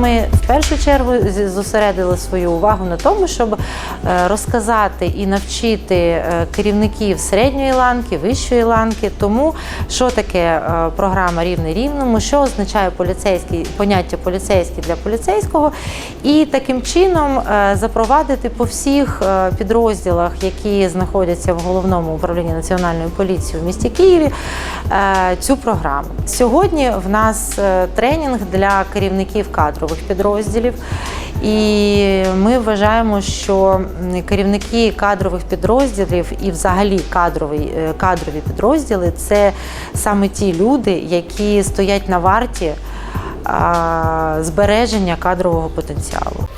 ми в першу чергу зосередили свою увагу на тому, щоб е, розказати і навчити е, керівників середньої ланки, вищої ланки, тому що таке е, програма рівний рівному, що означає поліцейський поняття поліцейський для поліцейського, і таким чином запровадити по всіх підрозділах, які знаходяться в головному управлінні національної поліції в місті Києві, цю програму. Сьогодні в нас тренінг для керівників кадрових підрозділів. І ми вважаємо, що керівники кадрових підрозділів і взагалі кадрові, е, кадрові підрозділи це саме ті люди, які стоять на варті збереження кадрового потенціалу.